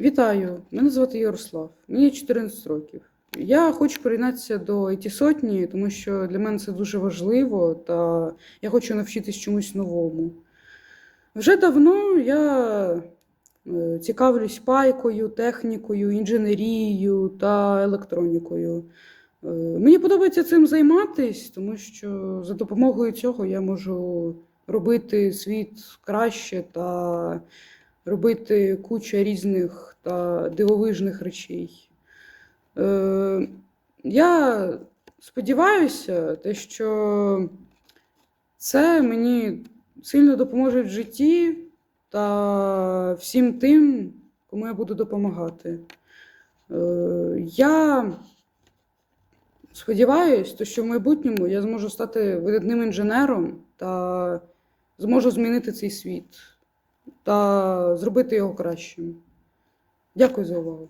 Вітаю! Мене звати Ярослав, мені 14 років. Я хочу приєднатися до it сотні, тому що для мене це дуже важливо, та я хочу навчитись чомусь новому. Вже давно я е, цікавлюсь пайкою, технікою, інженерією та електронікою. Е, Мені подобається цим займатися, тому що за допомогою цього я можу робити світ краще та робити куча різних та дивовижних речей. Е, я сподіваюся, те, що це мені сильно допоможе в житті та всім тим, кому я буду допомагати. Е, я сподіваюся, що в майбутньому я зможу стати видатним інженером та зможу змінити цей світ та зробити його кращим. Дякую за увагу.